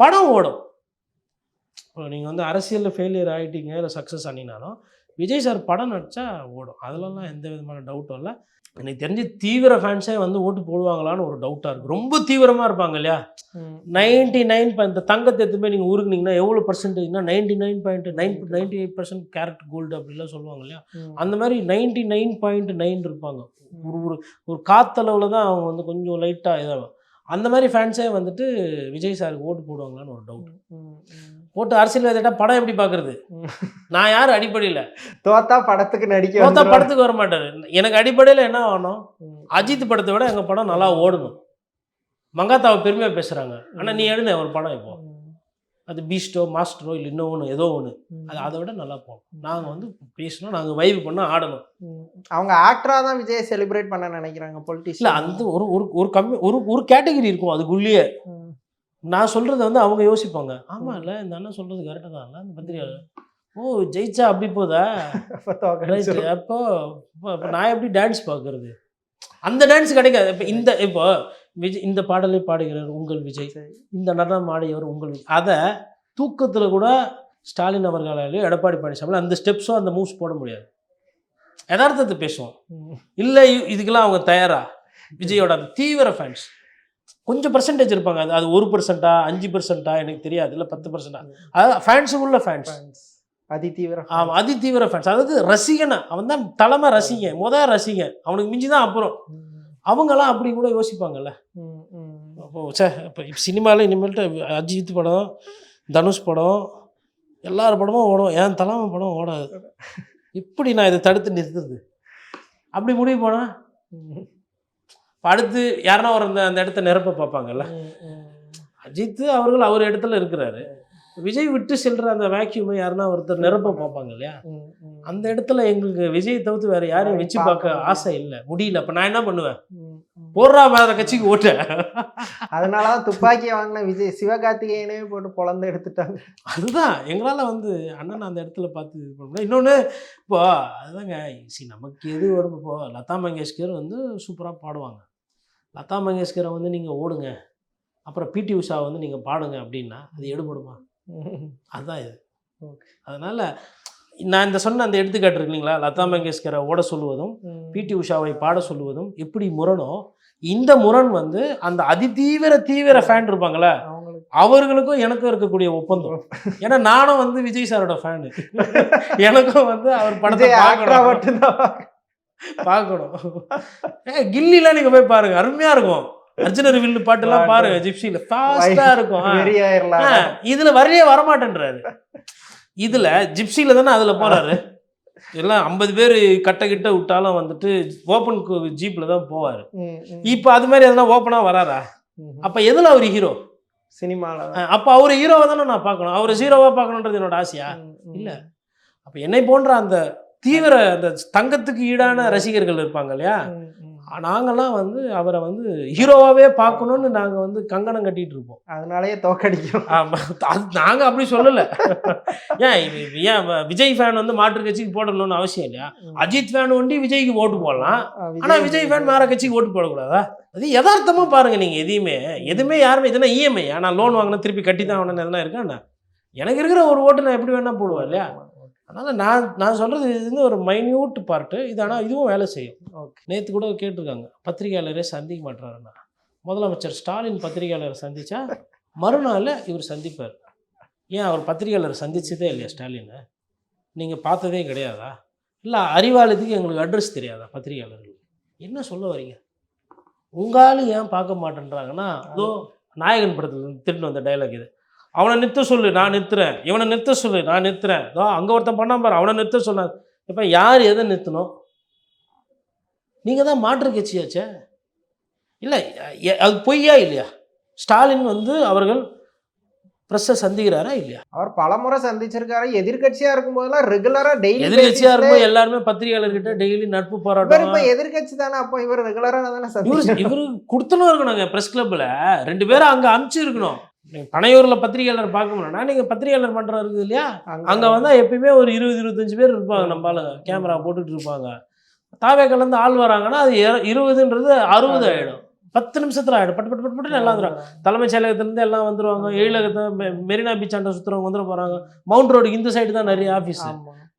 படம் ஓடும். இப்போ நீங்கள் வந்து அரசியலில் ஃபெயிலியர் ஆகிட்டீங்க இல்லை சக்ஸஸ் ஆனினாலும் விஜய் சார் படம் நடிச்சா ஓடும். அதுலலாம் எந்த விதமான டவுட்டும் இல்லை. எனக்கு தெரிஞ்சு தீவிர ஃபேன்ஸே வந்து ஓட்டு போடுவாங்களான்னு ஒரு டவுட்டாக இருக்குது ரொம்ப தீவிரமாக இருப்பாங்க இல்லையா? நைன்டி நைன் பாயிண்ட் தங்கத்தை எடுத்து போய் நீங்கள் உருக்குனீங்கன்னா எவ்வளோ பர்சன்டேஜ்னா ninety nine point nine ninety eight percent carat gold அப்படிலாம் சொல்லுவாங்க இல்லையா? அந்த மாதிரி நைன்டி நைன் பாயிண்ட் நைன் இருப்பாங்க ஒரு ஒரு ஒரு காத்தளவில் தான் அவங்க வந்து கொஞ்சம் லைட்டாக இதாகும். அந்த மாதிரி ஃபேன்ஸே வந்துட்டு விஜய் சாருக்கு ஓட்டு போடுவாங்களான்னு ஒரு டவுட் போட்டு அரசியல்வாதிட்டா படம் எப்படி பார்க்குறது? நான் யார் அடிப்படையில். தோத்தா படத்துக்கு நடிக்க வந்துருவாரு. படத்துக்கு வர மாட்டாரு. எனக்கு அடிப்படையில் என்ன ஆகணும். அஜித் படத்தை விட எங்கள் படம் நல்லா ஓடணும். மங்காத்தாவை பெருமையாக பேசுகிறாங்க ஆனால் நீ எழுத ஒரு படம் இப்போ. ம். அது பீஸ்டோ மாஸ்டரோ இல்லை இன்னும் ஒன்று ஏதோ ஒன்று. அது அதை விட நல்லா போகும். நாங்கள் வந்து பேசணும் நாங்கள் வைவு பண்ண ஆடணும். அவங்க ஆக்டரா தான் விஜய் செலிப்ரேட் பண்ண நினைக்கிறாங்க இல்லை பொலிட்டிஷியன் அந்த ஒரு ஒரு ஒரு கம்மி ஒரு ஒரு கேட்டகரி இருக்கும் அதுக்குள்ளேயே. நான் சொல்கிறது வந்து அவங்க யோசிப்பாங்க. ஆமாம் இல்லை இந்த அண்ணன் சொல்கிறது கரெக்டாக தான். இல்லை அந்த பத்திரிகை ஓ ஜெயிச்சா அப்படி போதா? அப்போ இப்போ அப்போ நான் எப்படி டான்ஸ் பார்க்கறது? அந்த டான்ஸ் கிடைக்காது. இப்போ இந்த இப்போ விஜய் இந்த பாடலை பாடுகிறார் உங்கள் விஜய். இந்த நடனம் ஆடியவர் உங்கள் விஜய். அதை தூக்கத்தில் கூட ஸ்டாலின் அவர்களாலேயோ எடப்பாடி பழனிசாமி அந்த ஸ்டெப்ஸோ அந்த மூவ்ஸ் போட முடியாது. யதார்த்தத்தை பேசுவோம். இல்லை இதுக்கெல்லாம் அவங்க தயாரா? விஜயோட அந்த தீவிர ஃபேன்ஸ் கொஞ்சம் பர்சன்டேஜ் இருப்பாங்க. அது அது ஒரு பர்சன்டா அஞ்சு பர்சன்டா எனக்கு தெரியாது. இல்லை பத்து பர்சன்டா அதாவது ஃபேன்ஸுக்குள்ள ஃபேன்ஸ் அதி தீவிர ஆமாம் அதி தீவிர ஃபேன்ஸ் அதாவது ரசிகனா அவன் தான் தலைமை ரசிகன். முத ரசிகன். அவனுக்கு மிஞ்சி தான் அப்புறம் அவங்கெல்லாம் அப்படி கூட யோசிப்பாங்கல்ல. அப்போ சே இப்போ சினிமாவில் இனிமேல்ட்டு அஜித் படம் தனுஷ் படம் எல்லார் படமும் ஓடும். என் தலைமை படம் ஓடாது. எப்படி நான் இதை தடுத்து நிறுத்துறது. அப்படி முடிவு போனால் அடுத்து யாருன்னா ஒரு அந்த அந்த இடத்த நிரப்ப பார்ப்பாங்கல்ல. அஜித் அவர்கள் அவர் இடத்துல இருக்கிறாரு. விஜய் விட்டு செல்ற அந்த வேக்யூமை யாருன்னா ஒருத்தர் நிரப்ப பார்ப்பாங்க இல்லையா? அந்த இடத்துல எங்களுக்கு விஜய் தவிர்த்து வேற யாரையும் வச்சு பார்க்க ஆசை இல்லை. முடியல. அப்போ நான் என்ன பண்ணுவேன்? போடுறா வேற கட்சிக்கு ஓட்டு அதனாலதான் துப்பாக்கி வாங்கின விஜய் சிவகார்த்திகேயனே போட்டு பொழந்து எடுத்துட்டாங்க. அதுதான். எங்களால் வந்து அண்ணன் அந்த இடத்துல பார்த்து இது பண்ண இன்னொன்று இப்போ அதுதாங்க சி நமக்கு எது வரும் இப்போ லதா மங்கேஷ்கர் வந்து சூப்பராக பாடுவாங்க. லதா மங்கேஷ்கரை வந்து நீங்கள் ஓடுங்க. அப்புறம் பிடி உஷா வந்து நீங்கள் பாடுங்க அப்படின்னா அது எடுபடுமா? அதுதான் இது. அதனால் நான் இந்த சொன்ன அந்த எடுத்துக்காட்டு இருக்கு இல்லைங்களா? லதா மங்கேஷ்கரை ஓட சொல்லுவதும் பிடி உஷாவை பாட சொல்லுவதும் எப்படி முரணோ இந்த முரண் வந்து அந்த அதிதீவிர தீவிர ஃபேன் இருப்பாங்களே அவர்களுக்கும் எனக்கும் இருக்கக்கூடிய ஒப்பந்தம். ஏன்னா நானும் வந்து விஜய் சாரோட ஃபேனு. எனக்கும் வந்து அவர் படத்தை பார்க்கணும். பார்க்கணும். கில்லிலாம் நீங்க போய் பாருங்க. அருமையா இருக்கும். அர்ஜுனர் வில்லு பாட்டுலாம் பாருங்க ஜிப்சில ஃபாஸ்டா இருக்கும். இதுல வரையே வரமாட்டேன்றாரு. இதுல ஜிப்சில தானே அதுல போறாரு. எல்லாம் ஐம்பது பேர் கட்ட கிட்ட விட்டாலும் வந்துட்டு ஓப்பன் ஜீப்ல தான் போவாரு. இப்போ அது மாதிரி எதனா ஓப்பனா வராரா அப்ப எதுல அவர் ஹீரோ சினிமால அப்ப அவர் ஹீரோவை தானே நான் பார்க்கணும். அவரை ஜீரோவா பார்க்கணுன்றது என்னோட ஆசையா? இல்ல. அப்ப என்னை போன்ற அந்த தீவிர அந்த தங்கத்துக்கு ஈடான ரசிகர்கள் இருப்பாங்க இல்லையா? நாங்கெல்லாம் வந்து அவரை வந்து ஹீரோவாவே பார்க்கணும்னு நாங்க வந்து கங்கணம் கட்டிட்டு இருப்போம். அதனாலயே தோக்கடிக்கும் ஆமா. அது நாங்க அப்படி சொல்லல. ஏன் ஏன் விஜய் ஃபேன் வந்து மாற்று கட்சிக்கு போடணும்னு அவசியம் இல்லையா? அஜித் ஃபேன் ஒண்டி விஜய்க்கு ஓட்டு போடலாம். ஆனா விஜய் ஃபேன் வேற கட்சிக்கு ஓட்டு போடக்கூடாதா? அது யதார்த்தமா பாருங்க நீங்க எதையுமே. எதுவுமே யாருமே இதுனா இஎம்ஐ நான் லோன் வாங்கினா திருப்பி கட்டி தான் ஆகணும்னு எதனா இருக்கா எனக்கு இருக்கிற ஒரு ஓட்டு நான் எப்படி வேணா போடுவேன் இல்லையா? அதனால நான் நான் சொல்றது இது வந்து ஒரு மைன்யூட் பார்ட்டு இது ஆனால் இதுவும் வேலை செய்யும். ஓகே நேற்று கூட கேட்டிருக்காங்க. பத்திரிகையாளரே சந்திக்க மாட்டாருன்னா முதலமைச்சர் ஸ்டாலின் பத்திரிகையாளரை சந்திச்சா மறுநாள் இவர் சந்திப்பார். ஏன் அவர் பத்திரிகையாளரை சந்திச்சதே இல்லையா ஸ்டாலினை? நீங்கள் பார்த்ததே கிடையாதா? இல்லை அறிவாலயத்துக்கு எங்களுக்கு அட்ரஸ் தெரியாதா பத்திரிகையாளர்கள் என்ன சொல்ல வரீங்க? உங்காலும் ஏன் பார்க்க மாட்டேன்றாங்கன்னா அதோ நாயகன் படத்தில் திருட்டு வந்த டைலாக் இது. அவனை நிறுத்த சொல்லு நான் நிறுத்துறேன். இவனை நிறுத்த சொல்லு நான் நிறுத்துறேன். அங்கே ஒருத்தன் பண்ணாம பாரு அவனை நிறுத்த சொன்ன இப்போ யார் எதை நிறுத்தணும்? நீங்கள் தான் மாற்று கட்சியாச்சே. இல்லை அது பொய்யா இல்லையா? ஸ்டாலின் வந்து அவர்கள் ப்ரெஸ்ஸை சந்திக்கிறாரா இல்லையா? அவர் பலமுறை சந்திச்சிருக்காரு. எதிர்க்கட்சியா இருக்கும் போதெல்லாம் ரெகுலரா டெய்லி எதிர்கட்சியா இருக்கும்போது எல்லாருமே பத்திரிகையாளர்கிட்ட டெய்லி நட்பு போராட்டம். இப்ப எதிர்க்கட்சி தானே அப்போ இவர் ரெகுலரா தானே இவரு இவரு கொடுத்தனும் இருக்கணுங்க ப்ரெஸ் கிளப்ல ரெண்டு பேரும் அங்க அமுச்சு இருக்கணும். பனையூர்ல பத்திரிகையாளர் பார்க்க முடியலன்னா நீங்க பத்திரிகையாளர் இருக்குது இல்லையா? அங்க வந்தா எப்பயுமே ஒரு இருபது இருபத்தஞ்சு பேர் இருப்பாங்க நம்ம ஆளுங்க கேமரா போட்டுட்டு இருப்பாங்க. தாவே கலந்து ஆள் வராங்கன்னா அது இர- இருபதுன்றது அறுபது ஆயிடும். பத்து நிமிஷத்தில் ஆகிடும் பட்டு பட்டு பட்டு பட்டு எல்லாம் வந்துடும் தலைமைச் செயலகத்துலேருந்து எல்லாம் வந்துருவாங்க. எழிலகத்தை மெரினா பீச் ஆண்ட சுற்றுறவங்க வந்துட போகிறாங்க மவுண்ட் ரோடுக்கு இந்த சைடு தான் நிறைய ஆஃபீஸ்.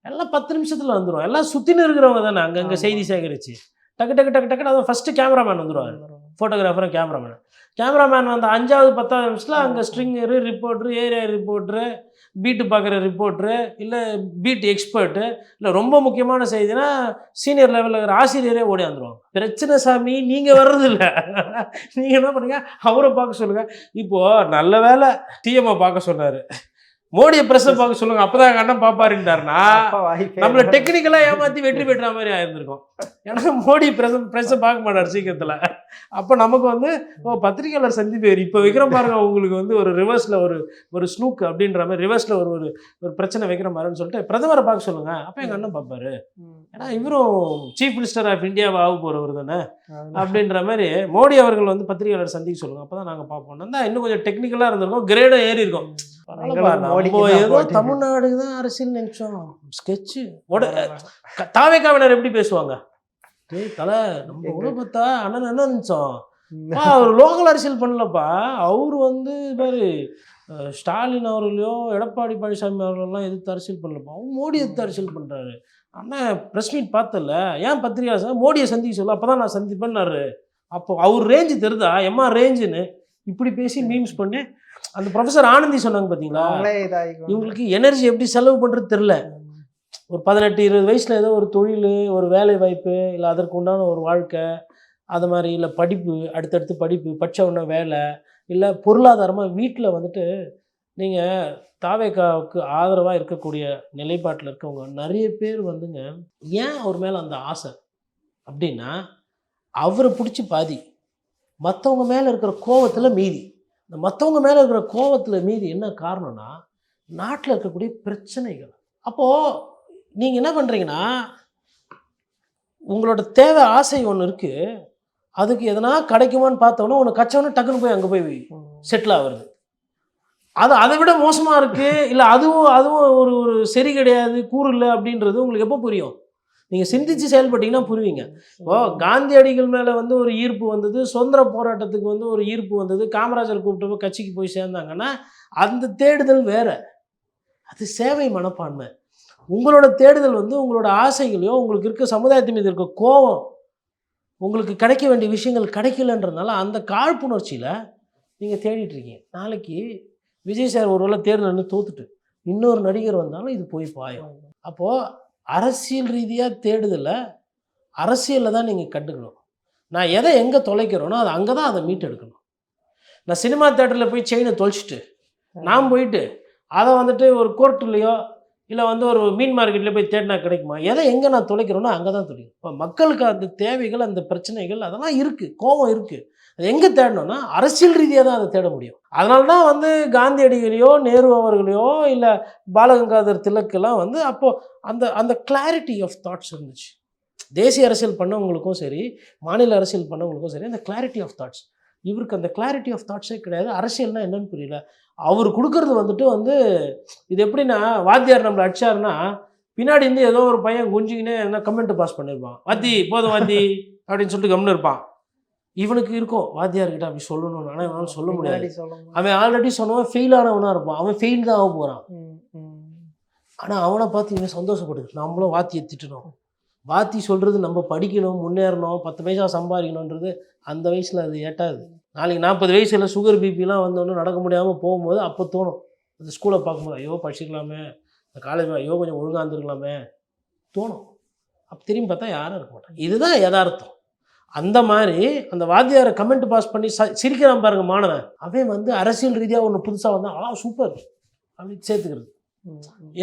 எல்லாம் பத்து நிமிஷத்தில் வந்துடும் எல்லாம் சுற்றின்னு இருக்கிறவங்க தானே அங்கங்கே. செய்தி சேகரிச்சு. டக்கு டக்கு டக்கு டக்குன்னு அதான் ஃபஸ்ட்டு கேமராமேன் வந்துடுவார் ஃபோட்டோகிராஃபரும் கேமராமேன் கேமராமேன் வந்து அஞ்சாவது பத்தாவது நிமிஷத்தில் அங்கே stringer reporter area reporter beat பார்க்குற ரிப்போர்ட்ரு இல்லை பீட் எக்ஸ்பர்ட்டு இல்லை ரொம்ப முக்கியமான செய்தினா சீனியர் லெவலில் இருக்கிற ஆசிரியரே ஓடி வந்துருவாங்க. பிரச்சனை சாமி நீங்கள் வர்றது இல்லை நீங்கள் என்ன பண்ணுங்க? அவரை பார்க்க சொல்லுங்கள் இப்போது நல்ல வேலை டிஎம்ஐ பார்க்க சொன்னார். மோடியை ப்ரெஸ்ஸை பார்க்க சொல்லுங்க. அப்பதான் அப்பா வாய்ப்பே நம்மளை இல்லை. டெக்னிக்கலாக ஏமாற்றி வெற்றி பெற்ற மாதிரி ஆயிருந்திருக்கும். ஏன்னா மோடி ப்ரெஸ் ப்ரெஸ்ஸை பார்க்க மாட்டார் சீக்கிரத்தில். அப்போ நமக்கு வந்து ஓ பத்திரிகையாளர் சந்திப்பு இப்போ வைக்கிற பாருங்க உங்களுக்கு வந்து ஒரு ரிவர்ஸில் ஒரு ஒரு ஸ்னூக் அப்படின்ற மாதிரி ரிவர்ஸில் ஒரு ஒரு ஒரு பிரச்சனை வைக்கிற மாதிரின்னு சொல்லிட்டு பிரதமரை பார்க்க சொல்லுங்க. அப்போ எங்கள் அண்ணன் பார்ப்பாரு ம். ஏன்னா இவரும் சீஃப் மினிஸ்டர் ஆஃப் இந்தியாவை ஆக போகிறவர் தானே. அப்படின்ற மாதிரி மோடி அவர்கள் வந்து பத்திரிகையாளர் சந்திக்க சொல்லுங்க. அப்போ தான் நாங்கள் பார்ப்போம். தான் இன்னும் கொஞ்சம் டெக்னிக்கலாக இருந்திருக்கும். கிரேடும் ஏறி இருக்கும் ஏதோ போட்டி. தமிழ்நாடுக்கு தான் அரசியல் நினைச்சோம். ஸ்கெட்சு. தாவேக்காவினர் எப்படி பேசுவாங்க? டேய் தலை நம்ம கூட பார்த்தா அண்ணன் என்ன நினைச்சோம். அவர் லோக்கல் அரசியல் பண்ணலப்பா. அவர் வந்து பாரு ஸ்டாலின் அவர்களையோ எடப்பாடி பழனிசாமி அவர்களெல்லாம் எதிர்த்து அரசியல் பண்ணலப்பா. அவர் மோடி எதிர்த்து அரசியல் பண்ணுறாரு அண்ணன் ப்ரெஸ் மீட் பார்த்தல. ஏன் பத்திரிகை சார் மோடியை சந்திக்க சொல்ல அப்போ தான் நான் சந்திப்பேன்னாரு. அப்போ அவர் ரேஞ்சு தெரிதா? எம்மா ரேஞ்சுன்னு இப்படி பேசி மீம்ஸ் பண்ணி அந்த ப்ரொஃபஸர் ஆனந்தி சொன்னாங்க பார்த்தீங்களா. இவங்களுக்கு எனர்ஜி எப்படி செலவு பண்ணுறது தெரில ஒரு பதினெட்டு இருபது வயசில் ஏதோ ஒரு தொழில் ஒரு வேலை வாய்ப்பு இல்லை அதற்கு உண்டான ஒரு வாழ்க்கை அது மாதிரி இல்லை படிப்பு அடுத்தடுத்து படிப்பு படிச்ச உடனே வேலை இல்லை பொருளாதாரமாக வீட்டில் வந்துட்டு நீங்கள் தாவேக்காவுக்கு ஆதரவாக இருக்கக்கூடிய நிலைப்பாட்டில் இருக்கவங்க நிறைய பேர் வந்துங்க ஏன் அவர் மேலே அந்த ஆசை? அப்படின்னா அவரை பிடிச்சி பாதி. மற்றவங்க மேலே இருக்கிற கோவத்தில் மீதி. இந்த மற்றவங்க மேலே இருக்கிற கோவத்தில் மீதி என்ன காரணம்னா நாட்டில் இருக்கக்கூடிய பிரச்சனைகள். அப்போது நீங்கள் என்ன பண்ணுறீங்கன்னா உங்களோட தேவை ஆசை ஒன்று இருக்குது அதுக்கு எதனா கிடைக்குமான்னு பார்த்தோன்னா ஒன்று கச்சவொன்னு டக்குன்னு போய் அங்கே போய் செட்டில் ஆகுறது. அது அதை விட மோசமாக இருக்குது இல்லை அதுவும் அதுவும் ஒரு ஒரு சரி கிடையாது கூறு இல்லை அப்படின்றது உங்களுக்கு எப்போ புரியும்? நீங்கள் சிந்திச்சு செயல்பட்டீங்கன்னா புரிவீங்க. ஓ காந்தியடிகள் மேலே வந்து ஒரு ஈர்ப்பு வந்தது சுதந்திர போராட்டத்துக்கு வந்து ஒரு ஈர்ப்பு வந்தது காமராஜர் கூப்பிட்டு போய் கட்சிக்கு போய் சேர்ந்தாங்கன்னா அந்த தேடுதல் வேற. அது சேவை மனப்பான்மை. உங்களோட தேடுதல் வந்து உங்களோட ஆசைகளையோ உங்களுக்கு இருக்க சமுதாயத்து மீது இருக்க கோபம் உங்களுக்கு கிடைக்க வேண்டிய விஷயங்கள் கிடைக்கலன்றதுனால அந்த காழ்ப்புணர்ச்சியில் நீங்கள் தேடிட்டு இருக்கீங்க. நாளைக்கு விஜய் சார் ஒருவேளை தேர்தல் தோத்துட்டு இன்னொரு நடிகர் வந்தாலும் இது போய் பாயும். அப்போது அரசியல் ரீதியாக தேடுதலை அரசியலில் தான் நீங்கள் கண்டுக்கணும். நான் எதை எங்கே தொலைக்கிறேனோ அது அங்கே தான் அதை மீட்டெடுக்கணும். நான் சினிமா தேட்டரில் போய் செயினை தொலைச்சிட்டு நான் போயிட்டு அதை வந்துட்டு ஒரு கோர்ட்டுலேயோ இல்லை வந்து ஒரு மீன் மார்க்கெட்டில் போய் தேடினா கிடைக்குமா? எதை எங்கே நான் தொலைக்கிறேனோ அங்கே தான் தொலைக்கும் இப்போ மக்களுக்கு அந்த தேவைகள் அந்த பிரச்சனைகள் அதெல்லாம் இருக்குது கோபம் இருக்குது அது எங்கே தேடணும்னா அரசியல் ரீதியாக தான் அதை தேட முடியும். அதனால தான் வந்து காந்தியடிகளையோ நேரு அவர்களையோ இல்லை பாலகங்காதர் திலக்கெல்லாம் வந்து அப்போது அந்த அந்த கிளாரிட்டி ஆஃப் தாட்ஸ் இருந்துச்சு. தேசிய அரசியல் பண்ணவங்களுக்கும் சரி மாநில அரசியல் பண்ணவங்களுக்கும் சரி அந்த கிளாரிட்டி ஆஃப் தாட்ஸ் இவருக்கு அந்த கிளாரிட்டி ஆஃப் தாட்ஸே கிடையாது. அரசியல்னா என்னன்னு புரியல. அவர் கொடுக்கறது வந்துட்டு வந்து இது எப்படின்னா வாத்தியார் நம்மளை அடிச்சாருன்னா பின்னாடி இருந்து ஏதோ ஒரு பையன் குஞ்சிக்கினே என்ன கமெண்ட் பாஸ் பண்ணியிருப்பான் வாத்தி போதும் வாத்தி அப்படின்னு சொல்லிட்டு கம்னு இருப்பான். இவனுக்கு இருக்கும் வாத்தியார்கிட்ட அப்படி சொல்லணும்னு. ஆனால் இவனால சொல்ல முடியாது. அவன் ஆல்ரெடி சொன்னவன் ஃபெயில் ஆனவனா இருப்பான். அவன் ஃபெயில் தான் ஆக போகிறான். ஆனால் அவனை பார்த்து இவன் சந்தோஷப்படுது. நம்மளும் வாத்தியை திட்டணும். வாத்தி சொல்கிறது நம்ம படிக்கணும் முன்னேறணும் பத்து பைசா சம்பாதிக்கணுன்றது அந்த வயசில் அது எட்டாது நாளைக்கு நாற்பது வயசில் சுகர் பிபிலாம் வந்தோன்னு நடக்க முடியாமல் போகும்போது அப்போ தோணும். அந்த ஸ்கூலை பார்க்கும்போது ஐயோ படிச்சிருக்கலாமே இந்த காலேஜ் ஐயோ கொஞ்சம் ஒழுங்காக இருந்திருக்கலாமே. தோணும். அப்போ திரும்பி பார்த்தா யாரும் இருக்க மாட்டாங்க. இதுதான் யதார்த்தம். அந்த மாதிரி அந்த வாத்தியாரை கமெண்ட் பாஸ் பண்ணி ச சிரிக்கிறான் பாருங்க மாணவன். அவன் வந்து அரசியல் ரீதியாக ஒன்று புதுசாக வந்தான் ஆ சூப்பர் அப்படின்னு சேர்த்துக்கிறது.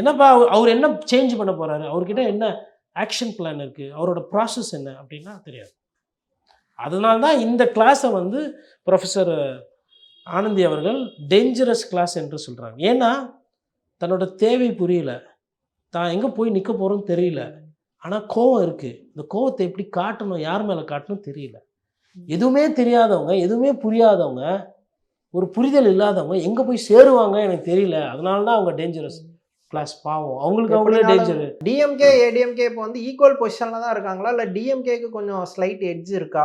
என்னப்பா அவர் என்ன சேஞ்ச் பண்ண போறாரு? அவர்கிட்ட என்ன ஆக்ஷன் பிளான் இருக்கு? அவரோட ப்ராசஸ் என்ன அப்படின்னா தெரியாது. அதனால தான் இந்த கிளாஸை வந்து ப்ரொஃபஸர் ஆனந்தி அவர்கள் டேஞ்சரஸ் கிளாஸ் என்று சொல்கிறாங்க ஏன்னா தன்னோட தேவை புரியல. தான் எங்கே போய் நிற்க போகிறோன்னு தெரியல. ஆனால் கோவம் இருக்குது இந்த கோவத்தை எப்படி காட்டணும் யார் மேலே காட்டணும் தெரியல. எதுவுமே தெரியாதவங்க எதுவுமே புரியாதவங்க ஒரு புரிதல் இல்லாதவங்க எங்கே போய் சேருவாங்க எனக்கு தெரியல. அதனால தான் அவங்க டேஞ்சரஸ் கிளாஸ் பாவம். அவங்களுக்கு அவங்களே டேஞ்சரு டிஎம்கே ஏடிஎம்கே இப்போ வந்து ஈக்குவல் பொசிஷன்ல தான் இருக்காங்களா? இல்ல டிஎம்கேக்கு கொஞ்சம் ஸ்லைட் எட்ஜ் இருக்கா?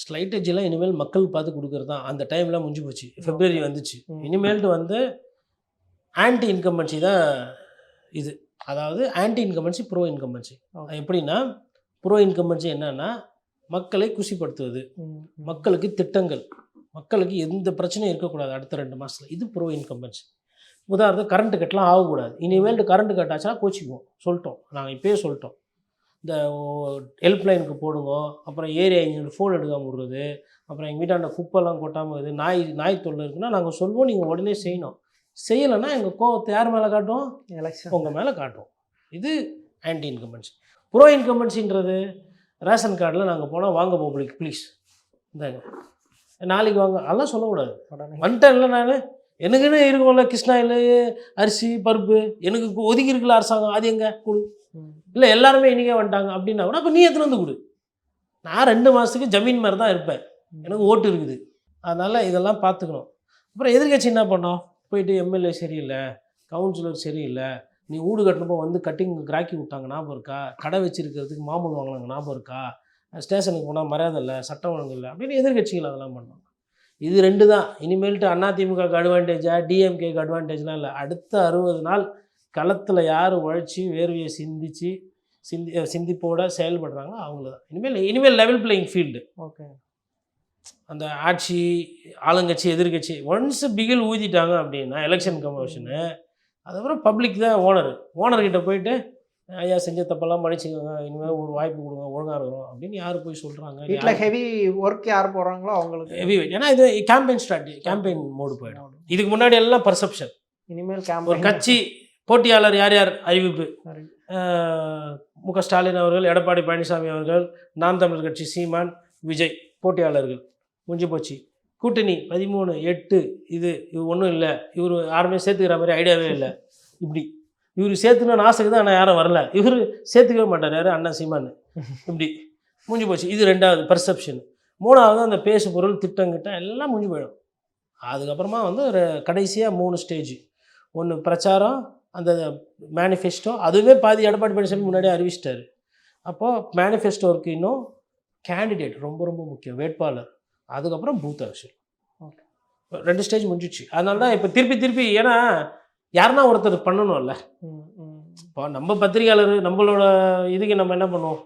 ஸ்லைட் எல்லாம் இனிமேல் மக்கள் பார்த்து கொடுக்குறது? தான் அந்த டைம்லாம் முடிஞ்சு போச்சு. பிப்ரவரி வந்துச்சு. இனிமேல்ட்டு வந்து ஆன்டி இன்கம்பன்சி தான் இது. அதாவது ஆன்டி இன்கம்பன்சி ப்ரோ இன்கம்பன்சி. எப்படின்னா ப்ரோ இன்கம்பன்சி என்னன்னா மக்களை குஷிப்படுத்துவது ம், ம். மக்களுக்கு திட்டங்கள். மக்களுக்கு எந்த பிரச்சனையும் இருக்கக்கூடாது அடுத்த ரெண்டு மாதத்தில் இது ப்ரோ இன்கம்பன்சி உதாரணத்துக்கு கரண்ட் கட்டலாம் ஆகக்கூடாது. இனிமேல்ட்டு கரண்ட் கட் ஆச்சுன்னா கோச்சிக்குவோம். சொல்லிட்டோம். நாங்கள் இப்பயே சொல்லிட்டோம். இந்த ஹெல்ப்லைனுக்கு போடுங்க. அப்புறம் ஏரியா இன்ஜினியர் ஃபோன் எடுக்காமல் விடுறது. அப்புறம் எங்கள் வீட்டாண்ட குப்பெல்லாம் கொட்டாமல் இது நாய் நாய் தொல்லை இருக்குன்னா நாங்கள் சொல்லுவோம். நீங்கள் உடனே செய்யணும். செய்யலைன்னா எங்கள் கோவத்தை யார் மேலே காட்டும்? எலெக்ஷன் உங்கள் மேலே காட்டும். இது ஆன்டி இன்கம்பன்சி ப்ரோ இன்கம்பன்சின்றது ரேஷன் கார்டில் நாங்கள் போனால் வாங்க பப்ளிக் ப்ளீஸ் இந்தாங்க. நாளைக்கு வாங்க. அதெல்லாம் சொல்லக்கூடாது. உடனே. வந்துட்டேன்ல நான் எனக்குன்னு இருக்கும்ல கிருஷ்ணாயில் அரிசி பருப்பு எனக்கு ஒதுக்கி இருக்குல்ல அரசாங்கம் அது எங்க? கொடு. இல்லை எல்லாருமே இன்றைக்கே வந்துட்டாங்க அப்படின்னா கூட அப்போ நீ எடுத்துன்னு வந்து கொடு? நான் ரெண்டு மாதத்துக்கு ஜமீன் மாதிரி தான் இருப்பேன். எனக்கு ஓட்டு இருக்குது. அதனால் இதெல்லாம் பார்த்துக்கணும். அப்புறம் எதிர்க்கட்சி என்ன பண்ணோம்? போயிட்டு எம்எல்ஏ சரியில்லை கவுன்சிலர் சரியில்லை நீ வீடு கட்டினப்போ வந்து கட்டிங் கிராக்கி விட்டாங்க ஞாபகம் இருக்கா? கடை வச்சிருக்கிறதுக்கு மாமூல் வாங்கினாங்க ஞாபகம் இருக்கா? ஸ்டேஷனுக்கு போனால் மரியாதை இல்லை சட்டம் ஒழுங்கு இல்லை அப்படின்னு எதிர்கட்சிகள் அதெல்லாம் பண்ணுவாங்க. இது ரெண்டு தான் இனிமேல்ட்டு அதிமுகக்கு அட்வான்டேஜா டிஎம்கேக்கு அட்வான்டேஜ்லாம் இல்லை. அடுத்த அறுபது நாள் களத்தில் யார் உழைச்சி வேர்வையை சிந்திச்சு சிந்தி சிந்திப்போட செயல்படுறாங்களோ அவங்கள தான் இனிமேல் இனிமேல் லெவல் பிளேயிங் ஃபீல்டு ஓகே அந்த ஆட்சி ஆளுங்கட்சி எதிர்க்கட்சி ஒன்ஸ் பிகில் ஊதிட்டாங்க அப்படின்னா எலெக்ஷன் கமிஷனு அதுக்கப்புறம் பப்ளிக் தான் ஓனர் ஓனர்கிட்ட போயிட்டு ஐயா செஞ்ச தப்பெல்லாம் மன்னிச்சுக்கோங்க இனிமேல் ஒரு வாய்ப்பு கொடுங்க ஒழுங்காக இருக்கிறோம் அப்படின்னு யார் போய் சொல்கிறாங்க வீட்ல ஹெவி ஒர்க் யார் போடுறாங்களோ அவங்களுக்கு. ஹெவி ஏன்னா இது கேம்பெயின் ஸ்ட்ராட்டஜி கேம்பெயின் மோடு போயிடும். இதுக்கு முன்னாடி எல்லாம் பர்செப்ஷன் இனிமேல் ஒரு கட்சி போட்டியாளர் யார் யார் அறிவிப்பு? அஹ், மு க ஸ்டாலின் அவர்கள் எடப்பாடி பழனிசாமி அவர்கள் நாம் தமிழர் கட்சி சீமான் விஜய் போட்டியாளர்கள். முடிஞ்சு போச்சு. கூட்டணி பதிமூணு எட்டு இது இது ஒன்றும் இல்லை. இவர் யாருமே சேர்த்துக்கிற மாதிரி ஐடியாவே இல்லை. இப்படி. இவர் சேர்த்துக்கணும்னு ஆசைக்கு தான் ஆனால் யாரும் வரல. இவர் சேர்த்துக்கவே மாட்டார். யார்? அண்ணா சீமான்னு இப்படி. முடிஞ்சு போச்சு. இது ரெண்டாவது பர்செப்ஷன் மூணாவது அந்த பேசு பொருள் திட்டங்கிட்ட எல்லாம் முடிஞ்சு போயிடும். அதுக்கப்புறமா வந்து ஒரு கடைசியாக மூணு ஸ்டேஜ் ஒன்று பிரச்சாரம் அந்த மேனிஃபெஸ்டோ அதுவே பாதி எடப்பாடி பழனிசாமி முன்னாடியே அறிவிச்சிட்டாரு. அப்போது மேனிஃபெஸ்டோ இருக்கு இன்னும் கேண்டிடேட் ரொம்ப ரொம்ப முக்கியம். வேட்பாளர். அதுக்கப்புறம் பூத் அரசியல் Okay. ரெண்டு ஸ்டேஜ் முடிஞ்சிச்சு அதனால தான் இப்போ திருப்பி திருப்பி ஏன்னா யாருன்னா ஒருத்தர் பண்ணணும்ல. இப்போ நம்ம பத்திரிகையாளர் நம்மளோட இதுக்கு நம்ம என்ன பண்ணுவோம்?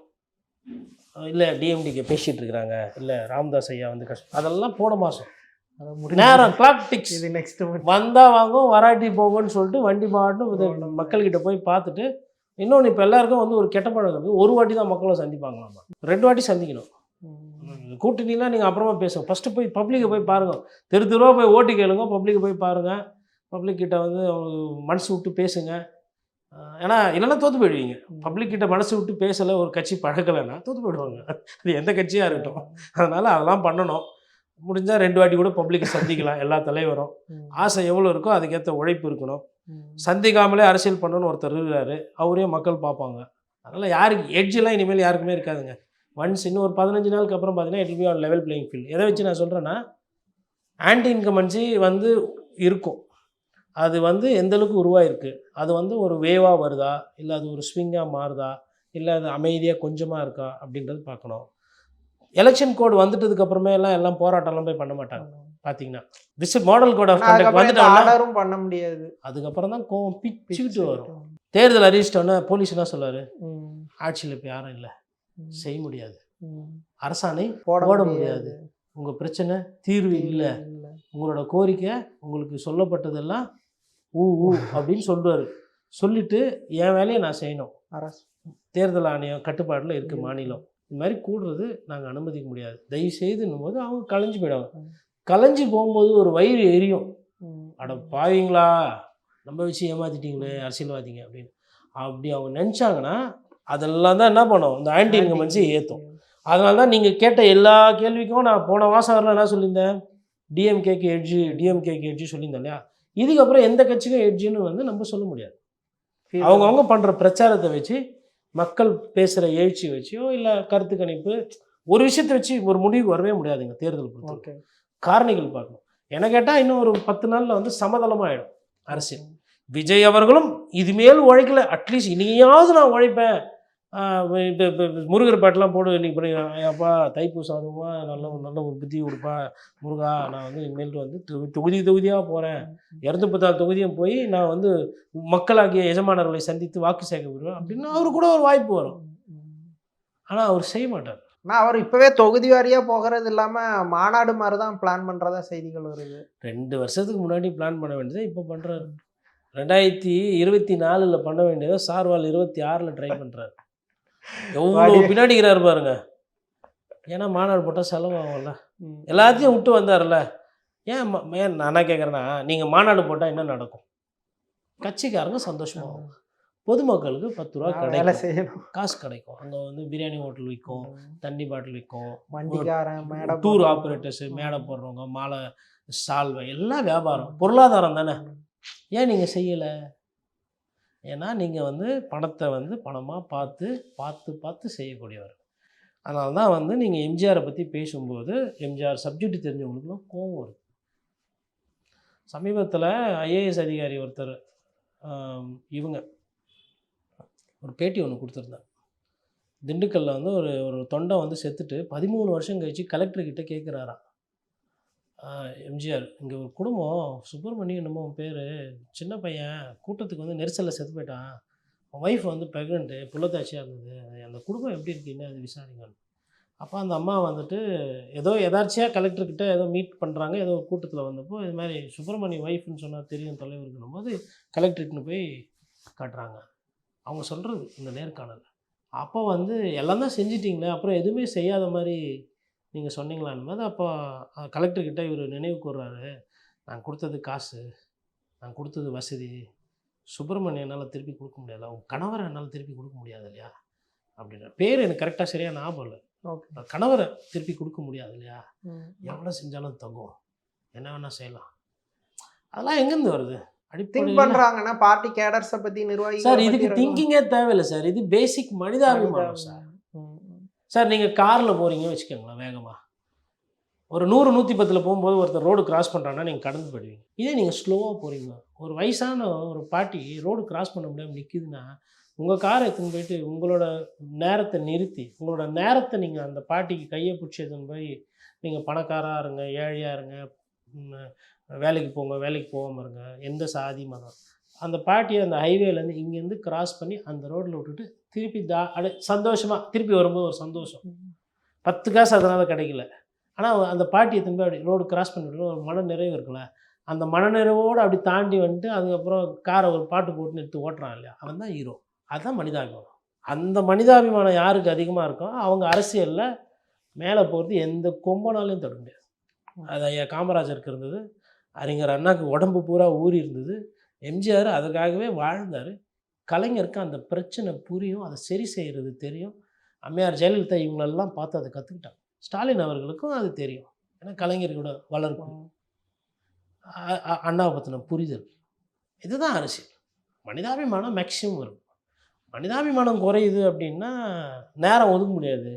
இல்லை டிஎம்டிக்கு பேசிகிட்டு இருக்கிறாங்க. இல்லை ராமதாஸ் ஐயா வந்து கஷ்டம் அதெல்லாம் போன மாதம். நேரம் கிளாக் டிக்ஸ் இது நெக்ஸ்ட் வந்தா வாங்கும் வராட்டி போகும்னு சொல்லிட்டு வண்டி பாட்டும் இது மக்கள்கிட்ட போய் பார்த்துட்டு இன்னொன்று இப்போ எல்லாருக்கும் வந்து ஒரு கெட்ட பழக்கம் ஒரு வாட்டி தான் மக்களை சந்திப்பாங்களாமா? ரெண்டு வாட்டி சந்திக்கணும். கூட்டணிலாம் நீங்கள் அப்புறமா பேசுங்க. ஃபஸ்ட்டு போய் பப்ளிக்கை போய் பாருங்கள் தெரு தெருவாக போய் ஓட்டு கேளுங்க. பப்ளிக்கை போய் பாருங்கள் பப்ளிக் கிட்ட வந்து அவங்க மனசு விட்டு பேசுங்க. ஏன்னா இல்லைன்னா தோற்று போயிடுவீங்க. பப்ளிக் கிட்ட மனசு விட்டு பேசலை ஒரு கட்சி பழக்கலைன்னா தோற்று போயிடுவாங்க. அது எந்த கட்சியாக இருக்கட்டும். அதனால் அதெல்லாம் பண்ணணும். முடிஞ்சால் ரெண்டு வாட்டி கூட பப்ளிக்கை சந்திக்கலாம். எல்லா தலைவரும். ஆசை எவ்வளோ இருக்கோ அதுக்கேற்ற உழைப்பு இருக்கணும். சந்திக்காமலே அரசியல் பண்ணணும்னு ஒருத்தர் இருக்கிறாரு அவரையும் மக்கள் பார்ப்பாங்க. அதனால் யாருக்கு எட்ஜெல்லாம் இனிமேல் யாருக்குமே இருக்காதுங்க. ஒன்ஸ் இன்னும் ஒரு பதினஞ்சு நாளுக்கு அப்புறம் பார்த்தீங்கன்னா it be on level playing field எதை வச்சு நான் சொல்கிறேன்னா ஆன்டி இன்கமன்சி வந்து இருக்கும். அது வந்து எந்த அளவுக்கு உருவாயிருக்கு? அது வந்து ஒரு வேவாக வருதா? இல்லை அது ஒரு ஸ்விங்காக மாறுதா? இல்லை அது அமைதியாக கொஞ்சமாக இருக்கா? அப்படின்றது பார்க்கணும். எலெக்ஷன் கோட் வந்துட்டதுக்கு அப்புறமே எல்லாம் எல்லாம் போராட்டம்லாம் போய் பண்ண மாட்டாங்க. பார்த்தீங்கன்னா this model code of conduct ஆர்டரும் பண்ண முடியாது. அதுக்கப்புறம் தான் கோவம் பிச்சுக்கிட்டு வரும். தேர்தல் அறிவிச்சிட்டோன்னே போலீஸ் என்ன ம், ஆட்சியில் இப்போ யாரும் இல்லை. செய்ய முடியாது. அரசாணை போட போட முடியாது. உங்கள் பிரச்சனை தீர்வு இல்லை. உங்களோட கோரிக்கை உங்களுக்கு சொல்லப்பட்டதெல்லாம் ஊ ஊ அப்படின்னு சொல்லுவார். சொல்லிட்டு என் வேலையை நான் செய்யணும். அரசு. தேர்தல் ஆணையம் கட்டுப்பாட்டில் இருக்குது மாநிலம். இது மாதிரி கூடுறது நாங்கள் அனுமதிக்க முடியாது. தயவு செய்துன்னும் போது அவங்க கலைஞ்சு போயிடுவாங்க. கலைஞ்சு போகும்போது ஒரு வயிறு எரியும். அட பாவீங்களா? நம்ம வச்சு ஏமாத்திட்டீங்களே அரசியல்வாதிங்க அப்படின்னு. அப்படி அவங்க நினச்சாங்கன்னா அதெல்லாம் தான் என்ன பண்ணும்? இந்த ஆன்டி இன்கமன்சி ஏற்றும் அதனால தான் நீங்கள் கேட்ட எல்லா கேள்விக்கும் நான் போன மாதம் வரல என்ன சொல்லியிருந்தேன்? டிஎம்கேக்கு எட்ஜு டிஎம்கேக்கு எட்ஜு சொல்லியிருந்தேன் இல்லையா? இதுக்கப்புறம் எந்த கட்சிக்கும் எட்ஜுன்னு வந்து நம்ம சொல்ல முடியாது. அவங்கவுங்க பண்ணுற பிரச்சாரத்தை வச்சு மக்கள் பேசுகிற எழுச்சி வச்சோ இல்லை கருத்து கணிப்பு ஒரு விஷயத்தை வச்சு ஒரு முடிவுக்கு வரவே முடியாதுங்க தேர்தல் பொறுத்து ஓகே காரணிகள் பார்க்கணும். என்ன கேட்டால் இன்னும் ஒரு பத்து நாளில் வந்து சமதளமாயிடும் அரசியல். விஜய் அவர்களும் இதுமேல் உழைக்கல. அட்லீஸ்ட் இனியாவது நான் உழைப்பேன். இப்போ இப்போ முருகர் பாட்டெலாம் போடு இன்னைக்கு பண்ணி அப்பா தைப்பூசம் அதுமா நல்ல ஒரு நல்ல ஒரு புத்தி கொடுப்பா. முருகா நான் வந்து இனிமேல்ட்டு வந்து தொகுதி தொகுதியாக போகிறேன் இரநூத்தி பத்தாறு தொகுதியும் போய் நான் வந்து மக்களாகிய எஜமானர்களை சந்தித்து வாக்கு சேர்க்க விடுவேன் அப்படின்னு அவரு கூட ஒரு வாய்ப்பு வரும். ஆனால் அவர் செய்ய மாட்டார். ஆனா அவர் இப்பவே தொகுதி வாரியா போகிறது இல்லாம மாநாடு மாதிரி தான் பிளான் பண்றதா செய்திகள் வருது. ரெண்டு வருஷத்துக்கு முன்னாடி பிளான் பண்ண வேண்டியதை இப்போ பண்ணுறாரு ரெண்டாயிரத்தி இருபத்தி நாலில் பண்ண வேண்டியதை சார்வால் இருபத்தி ஆறில் ட்ரை பண்ணுறாரு எவ்வளோ பின்னாடிக்கிறாரு பாருங்க. ஏன்னா மாநாடு போட்டால் செலவாகும்ல. எல்லாத்தையும் விட்டு வந்தார்ல ஏன் ஏன் நான் என்ன கேட்குறேன்னா நீங்கள் மாநாடு போட்டால் என்ன நடக்கும்? கட்சிக்காரங்க சந்தோஷமாகும் பொதுமக்களுக்கு பத்து ரூபா கிடைக்கும். செய்யணும். காசு கிடைக்கும். அங்கே வந்து பிரியாணி ஹோட்டல் விற்கும் தண்ணி பாட்டில் விற்கும் வண்டிக்காரன் டூர். ஆப்ரேட்டர்ஸு மேடை போடுறவங்க மாலை சால்வை எல்லாம் வியாபாரம். பொருளாதாரம் தானே. ஏன் நீங்கள் செய்யலை? ஏன்னா நீங்கள் வந்து பணத்தை வந்து பணமாக பார்த்து பார்த்து பார்த்து செய்யக்கூடியவர். அதனால தான் வந்து நீங்கள் எம்ஜிஆரை பற்றி பேசும்போது எம்ஜிஆர் சப்ஜெக்ட் தெரிஞ்சவங்களுக்குலாம் கோவம் வருது. சமீபத்தில் ஐஏஎஸ் அதிகாரி ஒருத்தர் இவங்க ஒரு பேட்டி ஒன்று கொடுத்துருந்தாங்க திண்டுக்கல்லில் வந்து ஒரு ஒரு தொண்டை வந்து செத்துட்டு பதிமூணு வருஷம் கழிச்சு கலெக்டர்கிட்ட கேட்குறாராம் எம்ஜிஆர். இங்கே ஒரு குடும்பம் சுப்பிரமணியம் என்னமோ பேர். சின்ன பையன் கூட்டத்துக்கு வந்து நெரிசலில் செத்து போயிட்டான். ஒய்ஃப் வந்து ப்ரெக்னெண்ட்டு புள்ளத்தாச்சியாக இருந்தது. அந்த குடும்பம் எப்படி இருக்குன்னு அது விசாரிங்கன்னு அப்போ அந்த அம்மா வந்துட்டு ஏதோ எதார்ச்சியாக கலெக்டர்கிட்ட ஏதோ மீட் பண்ணுறாங்க ஏதோ கூட்டத்தில் வந்தப்போ இது மாதிரி சுப்பிரமணிய ஒய்ஃப்னு சொன்னால் தெரியும் தலைவருக்குன்னும் போது கலெக்டர்கிட்ட போய் காட்டுறாங்க. அவங்க சொல்கிறது இந்த நேர்காணல் அப்போ வந்து எல்லாம் தான் செஞ்சிட்டிங்களே அப்புறம் எதுவுமே செய்யாத மாதிரி நீங்கள் சொன்னீங்களான்னு போது அப்போ கலெக்டர்கிட்ட இவர் நினைவு கூர்றாரு. நான் கொடுத்தது காசு. நான் கொடுத்தது வசதி. சுப்பிரமணியம் என்னால் திருப்பி கொடுக்க முடியாது அவங்க கணவரை என்னால் திருப்பி கொடுக்க முடியாது இல்லையா அப்படின்ற பேர் எனக்கு கரெக்டாக சரியாக ஞாபகம் இல்லை. கணவரை திருப்பி கொடுக்க முடியாது இல்லையா. எவ்வளோ செஞ்சாலும் தங்கும். என்ன வேணால் செய்யலாம். அதெல்லாம் எங்கேருந்து வருது? திங்க் அடிப்படை பண்றாங்கன்னா பார்ட்டி கேடர்ஸ பத்தி நிர்வாகிகளை சார் இதுக்கு திங்கிங்கே தேவையில்லை சார். இது பேசிக் மனிதாபிமானம். சார். சார் நீங்கள் காரில் போகிறீங்கன்னு வச்சுக்கோங்களேன் வேகமாக ஒரு நூறு நூற்றி பத்தில் போகும்போது ஒருத்தர் ரோடு கிராஸ் பண்ணுறாங்கன்னா நீங்கள் கடந்து போயிடுவீங்க. இதே நீங்கள் ஸ்லோவாக போகிறீங்க ஒரு வயசான ஒரு பாட்டி ரோடு கிராஸ் பண்ண முடியாமல் நிற்கிதுன்னா உங்கள் காரை எடுத்துன்னு போயிட்டு உங்களோட நேரத்தை நிறுத்தி உங்களோட நேரத்தை நீங்கள் அந்த பாட்டிக்கு கையை பிடிச்சி எடுத்துன்னு போய் நீங்கள் பணக்காராக இருங்க ஏழையாக இருங்க வேலைக்கு போங்க வேலைக்கு போகாமல் இருங்க எந்த சாதி மதம் அந்த பாட்டியை அந்த ஹைவேலேருந்து இங்கேருந்து கிராஸ் பண்ணி அந்த ரோட்டில் விட்டுட்டு திருப்பி தா அடு சந்தோஷமாக திருப்பி வரும்போது ஒரு சந்தோஷம். பத்து காசு அதனால் கிடைக்கல. ஆனால் அந்த பாட்டியை திரும்ப அப்படி ரோடு கிராஸ் பண்ணிட்டு ஒரு மன நிறைவு இருக்குல்ல? அந்த மனநிறைவோடு அப்படி தாண்டி வந்துட்டு அதுக்கப்புறம் காரை ஒரு பாட்டு போட்டு எடுத்து ஓட்டுறான் இல்லையா? அவன் தான் ஹீரோ அதுதான் மனிதாபிமானம். அந்த மனிதாபிமானம் யாருக்கு அதிகமாக இருக்கோ அவங்க அரசியலில் மேலே போகிறது எந்த கொம்பனாலையும் தடுக்க முடியாது. அது ஐயா காமராஜருக்கு இருந்தது. அறிஞர் அண்ணாக்கு உடம்பு பூரா ஊறி இருந்தது. எம்ஜிஆர் அதுக்காகவே வாழ்ந்தார். கலைஞருக்கு அந்த பிரச்சனை புரியும் அதை சரி செய்கிறது தெரியும். அம்மையார் ஜெயலலிதா இவங்களெல்லாம் பார்த்து அதை கற்றுக்கிட்டாங்க ஸ்டாலின் அவர்களுக்கும் அது தெரியும். ஏன்னா கலைஞர்களோட வளர்ப்பு. அண்ணாவை பற்றின புரிதல். இதுதான் அரசியல். மனிதாபிமானம் மேக்சிமம் வரும். மனிதாபிமானம் குறையுது அப்படின்னா நேரம் ஒதுக்க முடியாது.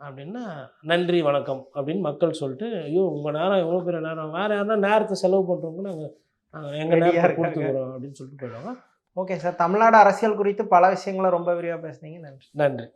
அப்படின்னா நன்றி வணக்கம் அப்படின்னு மக்கள் சொல்லிட்டு ஐயோ உங்கள் நேரம் எவ்வளோ பெரிய நேரம்? வேறு யாருன்னா நேரத்தை செலவு பண்ணுறவங்க நாங்கள் எங்கள். கொடுத்துக்குறோம் அப்படின்னு சொல்லிட்டு போயிடுவாங்க. ஓகே சார் தமிழ்நாடு அரசியல் குறித்து பல விஷயங்களை ரொம்ப விரிவா பேசுனீங்க. நன்றி. நன்றி.